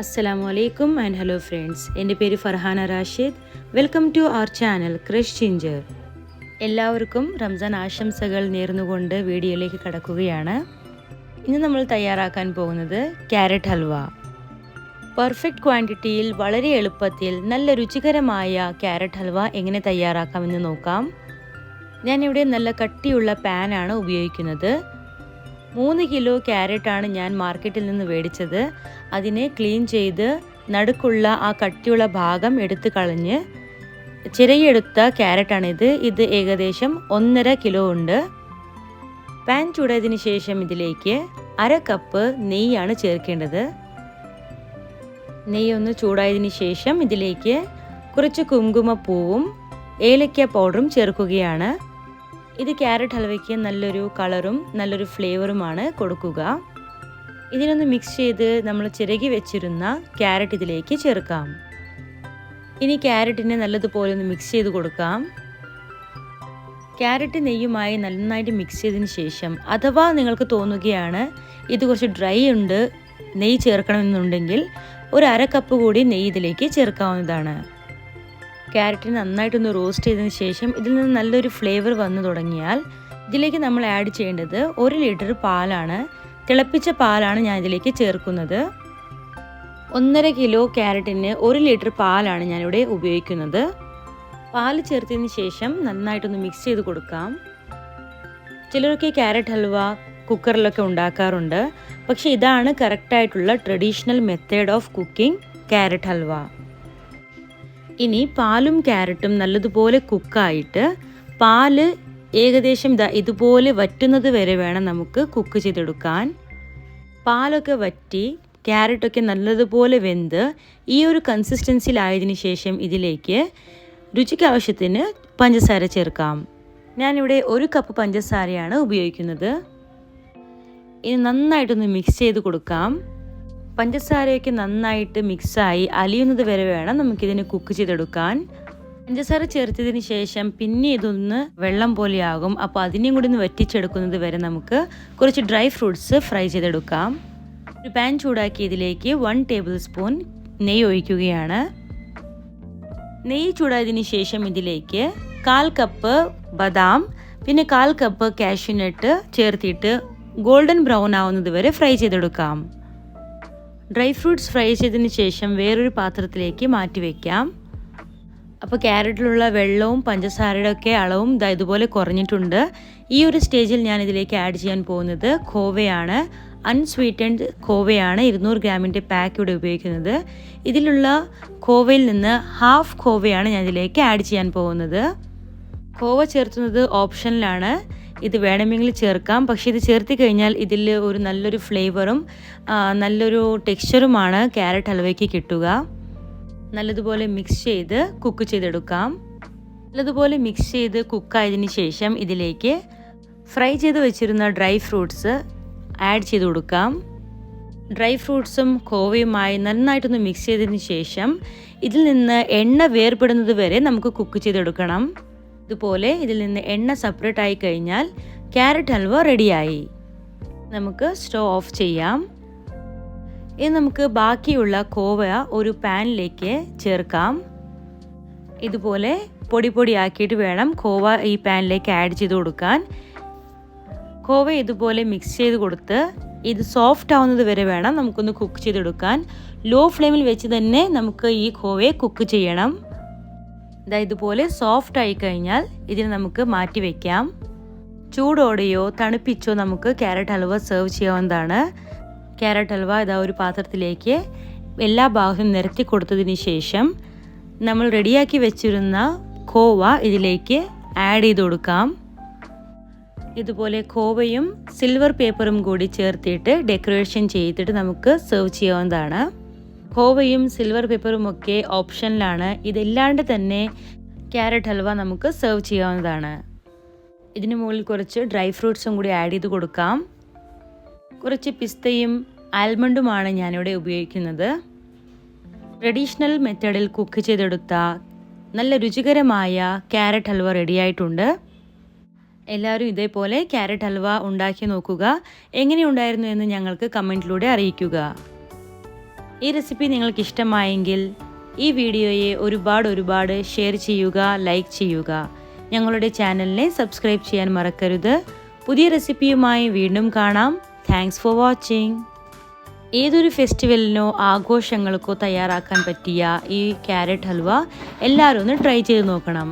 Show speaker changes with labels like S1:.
S1: അസ്സലാമു അലൈക്കും and hello friends എന്റെ പേര് Farhana Rashid. Welcome to our channel crush ചിഞ്ചർ എല്ലാവർക്കും റംസാൻ ആശംസകൾ നേർന്നുകൊണ്ട് വീഡിയോയിലേക്ക് കടക്കുകയാണ്. ഇന്ന് നമ്മൾ തയ്യാറാക്കാൻ പോകുന്നത് ക്യാരറ്റ് ഹൽവ. പെർഫെക്റ്റ് ക്വാണ്ടിറ്റിയിൽ വളരെ എളുപ്പത്തിൽ നല്ല രുചികരമായ ക്യാരറ്റ് ഹൽവ എങ്ങനെ തയ്യാറാക്കാമെന്ന് നോക്കാം. ഞാനിവിടെ നല്ല കട്ടിയുള്ള പാനാണ് ഉപയോഗിക്കുന്നത്. മൂന്ന് കിലോ ക്യാരറ്റാണ് ഞാൻ മാർക്കറ്റിൽ നിന്ന് മേടിച്ചത്. അതിനെ ക്ലീൻ ചെയ്ത് നടുക്കുള്ള ആ കട്ടിയുള്ള ഭാഗം എടുത്ത് കളഞ്ഞ് ചിരയെടുത്ത ക്യാരറ്റാണിത്. ഇത് ഏകദേശം ഒന്നര കിലോ ഉണ്ട്. പാൻ ചൂടായതിന് ശേഷം ഇതിലേക്ക് അര കപ്പ് നെയ്യാണ് ചേർക്കേണ്ടത്. നെയ്യ് ഒന്ന് ചൂടായതിന് ശേഷം ഇതിലേക്ക് കുറച്ച് കുങ്കുമപ്പൂവും ഏലക്ക പൗഡറും ചേർക്കുകയാണ്. ഇത് ക്യാരറ്റ് ഹൽവയ്ക്ക് നല്ലൊരു കളറും നല്ലൊരു ഫ്ലേവറുമാണ് കൊടുക്കുക. ഇതിനൊന്ന് മിക്സ് ചെയ്ത് നമ്മൾ ചിരകി വെച്ചിരുന്ന ക്യാരറ്റ് ഇതിലേക്ക് ചേർക്കാം. ഇനി ക്യാരറ്റിനെ നല്ലതുപോലെ ഒന്ന് മിക്സ് ചെയ്ത് കൊടുക്കാം. ക്യാരറ്റ് നെയ്യുമായി നന്നായിട്ട് മിക്സ് ചെയ്തതിന് ശേഷം അഥവാ നിങ്ങൾക്ക് തോന്നുകയാണ് ഇത് കുറച്ച് ഡ്രൈ ഉണ്ട് നെയ്യ് ചേർക്കണമെന്നുണ്ടെങ്കിൽ ഒരു അര കപ്പ് കൂടി നെയ്യ് ഇതിലേക്ക് ചേർക്കാവുന്നതാണ്. ക്യാരറ്റ് നന്നായിട്ടൊന്ന് റോസ്റ്റ് ചെയ്തതിന് ശേഷം ഇതിൽ നിന്ന് നല്ലൊരു ഫ്ലേവർ വന്നു തുടങ്ങിയാൽ ഇതിലേക്ക് നമ്മൾ ആഡ് ചെയ്യേണ്ടത് ഒരു ലിറ്റർ പാലാണ്. തിളപ്പിച്ച പാലാണ് ഞാൻ ഇതിലേക്ക് ചേർക്കുന്നത്. ഒന്നര കിലോ ക്യാരറ്റിന് ഒരു ലിറ്റർ പാലാണ് ഞാനിവിടെ ഉപയോഗിക്കുന്നത്. പാൽ ചേർത്തതിന് ശേഷം നന്നായിട്ടൊന്ന് മിക്സ് ചെയ്ത് കൊടുക്കാം. ചിലരൊക്കെ ക്യാരറ്റ് ഹൽവ കുക്കറിലൊക്കെ ഉണ്ടാക്കാറുണ്ട്. പക്ഷേ ഇതാണ് കറക്റ്റായിട്ടുള്ള traditional method of cooking carrot halwa. ഇനി പാലും ക്യാരറ്റും നല്ലതുപോലെ കുക്കായിട്ട് പാൽ ഏകദേശം ഇതുപോലെ വറ്റുന്നത് വരെ വേണം നമുക്ക് കുക്ക് ചെയ്തെടുക്കാൻ. പാലൊക്കെ വറ്റി ക്യാരറ്റൊക്കെ നല്ലതുപോലെ വെന്ത് ഈ ഒരു കൺസിസ്റ്റൻസിയിലായതിനു ശേഷം ഇതിലേക്ക് രുചിക്ക് ആവശ്യത്തിന് പഞ്ചസാര ചേർക്കാം. ഞാനിവിടെ ഒരു കപ്പ് പഞ്ചസാരയാണ് ഉപയോഗിക്കുന്നത്. ഇനി നന്നായിട്ടൊന്ന് മിക്സ് ചെയ്ത് കൊടുക്കാം. പഞ്ചസാരയൊക്കെ നന്നായിട്ട് മിക്സായി അലിയുന്നത് വരെ വേണം നമുക്കിതിനെ കുക്ക് ചെയ്തെടുക്കാൻ. പഞ്ചസാര ചേർത്തതിന് ശേഷം പിന്നെ ഇതൊന്ന് വെള്ളം പോലെയാകും. അപ്പോൾ അതിനെയും കൂടി ഒന്ന് വറ്റിച്ചെടുക്കുന്നത് വരെ നമുക്ക് കുറച്ച് ഡ്രൈ ഫ്രൂട്ട്സ് ഫ്രൈ ചെയ്തെടുക്കാം. ഒരു പാൻ ചൂടാക്കി ഇതിലേക്ക് വൺ ടേബിൾ സ്പൂൺ നെയ്യ് ഒഴിക്കുകയാണ്. നെയ്യ് ചൂടായതിന് ശേഷം ഇതിലേക്ക് കാൽ കപ്പ് ബദാം പിന്നെ കാൽ കപ്പ് കാഷ്യൂനട്ട് ചേർത്തിട്ട് ഗോൾഡൻ ബ്രൗൺ ആവുന്നത് വരെ ഫ്രൈ ചെയ്തെടുക്കാം. ഡ്രൈ ഫ്രൂട്ട്സ് ഫ്രൈ ചെയ്തതിന് ശേഷം വേറൊരു പാത്രത്തിലേക്ക് മാറ്റി വയ്ക്കാം അപ്പോൾ ക്യാരറ്റിലുള്ള വെള്ളവും പഞ്ചസാരയുടെ ഒക്കെ അളവും ഇതാ ഇതുപോലെ കുറഞ്ഞിട്ടുണ്ട്. ഈ ഒരു സ്റ്റേജിൽ ഞാൻ ഇതിലേക്ക് ആഡ് ചെയ്യാൻ പോകുന്നത് ഖോവയാണ് അൺസ്വീറ്റൻഡ് ഖോവയാണ് ഇരുന്നൂറ് ഗ്രാമിന്റെ പാക്ക് ഇവിടെ ഉപയോഗിക്കുന്നത്. ഇതിലുള്ള ഖോവയിൽ നിന്ന് ഹാഫ് ഖോവയാണ് ഞാൻ ഇതിലേക്ക് ആഡ് ചെയ്യാൻ പോകുന്നത്. ഖോവ ചേർത്തുന്നത് ഓപ്ഷനിലാണ് ഇത് വേണമെങ്കിൽ ചേർക്കാം. പക്ഷേ ഇത് ചേർത്തി കഴിഞ്ഞാൽ ഇതിൽ ഒരു നല്ലൊരു ഫ്ലേവറും നല്ലൊരു ടെക്സ്ചറുമാണ് ക്യാരറ്റ് ഹൽവയ്ക്ക് കിട്ടുക. നല്ലതുപോലെ മിക്സ് ചെയ്ത് കുക്ക് ചെയ്തെടുക്കാം. നല്ലതുപോലെ മിക്സ് ചെയ്ത് കുക്കായതിന് ശേഷം ഇതിലേക്ക് ഫ്രൈ ചെയ്ത് വെച്ചിരുന്ന ഡ്രൈ ഫ്രൂട്ട്സ് ആഡ് ചെയ്ത് കൊടുക്കാം. ഡ്രൈ ഫ്രൂട്ട്സും കോവയുമായി നന്നായിട്ടൊന്ന് മിക്സ് ചെയ്തതിന് ശേഷം ഇതിൽ നിന്ന് എണ്ണ വേർപെടുന്നത് വരെ നമുക്ക് കുക്ക് ചെയ്തെടുക്കണം. ഇതുപോലെ ഇതിൽ നിന്ന് എണ്ണ സെപ്പറേറ്റ് ആയി കഴിഞ്ഞാൽ ക്യാരറ്റ് ഹൽവ റെഡിയായി നമുക്ക് സ്റ്റോ ഓഫ് ചെയ്യാം. ഇനി നമുക്ക് ബാക്കിയുള്ള കോവ ഒരു പാനിലേക്ക് ചേർക്കാം. ഇതുപോലെ പൊടി പൊടിയാക്കിയിട്ട് വേണം കോവ ഈ പാനിലേക്ക് ആഡ് ചെയ്ത് കൊടുക്കാൻ. കോവ ഇതുപോലെ മിക്സ് ചെയ്ത് കൊടുത്ത് ഇത് സോഫ്റ്റ് ആവുന്നത് വരെ വേണം നമുക്കൊന്ന് കുക്ക് ചെയ്തെടുക്കാൻ. ലോ ഫ്ലെയിമിൽ വെച്ച് തന്നെ നമുക്ക് ഈ കോവയെ കുക്ക് ചെയ്യണം. ഇതാ ഇതുപോലെ സോഫ്റ്റ് ആയി കഴിഞ്ഞാൽ ഇതിനെ നമുക്ക് മാറ്റി വയ്ക്കാം ചൂടോടെയോ തണുപ്പിച്ചോ നമുക്ക് ക്യാരറ്റ് ഹൽവ സെർവ് ചെയ്യാവുന്നതാണ്. ക്യാരറ്റ് ഹൽവ ഇതാ ഒരു പാത്രത്തിലേക്ക് എല്ലാ ഭാഗവും നിരത്തി കൊടുത്തതിന് ശേഷം നമ്മൾ റെഡിയാക്കി വെച്ചിരുന്ന കോവ ഇതിലേക്ക് ആഡ് ചെയ്ത് കൊടുക്കാം. ഇതുപോലെ കോവയും സിൽവർ പേപ്പറും കൂടി ചേർത്തിട്ട് ഡെക്കറേഷൻ ചെയ്തിട്ട് നമുക്ക് സെർവ് ചെയ്യാവുന്നതാണ്. കോവയും സിൽവർ പേപ്പറും ഒക്കെ ഓപ്ഷനിലാണ് ഇതില്ലാണ്ട് തന്നെ ക്യാരറ്റ് ഹൽവ നമുക്ക് സെർവ് ചെയ്യാവുന്നതാണ്. ഇതിന് മുകളിൽ കുറച്ച് ഡ്രൈ ഫ്രൂട്ട്സും കൂടി ആഡ് ചെയ്ത് കൊടുക്കാം. കുറച്ച് പിസ്തയും ആൽമണ്ടുമാണ് ഞാനിവിടെ ഉപയോഗിക്കുന്നത്. ട്രഡീഷണൽ മെത്തേഡിൽ കുക്ക് ചെയ്തെടുത്ത നല്ല രുചികരമായ ക്യാരറ്റ് ഹൽവ റെഡിയായിട്ടുണ്ട് എല്ലാവരും ഇതേപോലെ ക്യാരറ്റ് ഹൽവ ഉണ്ടാക്കി നോക്കുക. എങ്ങനെയുണ്ടായിരുന്നു എന്ന് ഞങ്ങൾക്ക് കമന്റിലൂടെ അറിയിക്കുക. ഈ റെസിപ്പി നിങ്ങൾക്ക് ഇഷ്ടമായെങ്കിൽ ഈ വീഡിയോയെ ഒരുപാട് ഒരുപാട് ഷെയർ ചെയ്യുക ലൈക്ക് ചെയ്യുക. ഞങ്ങളുടെ ചാനലിനെ സബ്സ്ക്രൈബ് ചെയ്യാൻ മറക്കരുത്. പുതിയ റെസിപ്പിയുമായി വീണ്ടും കാണാം. താങ്ക്സ് ഫോർ വാച്ചിങ് ഏതൊരു ഫെസ്റ്റിവലിനോ ആഘോഷങ്ങൾക്കോ തയ്യാറാക്കാൻ പറ്റിയ ഈ ക്യാരറ്റ് ഹൽവ എല്ലാവരും ഒന്ന് ട്രൈ ചെയ്ത് നോക്കണം.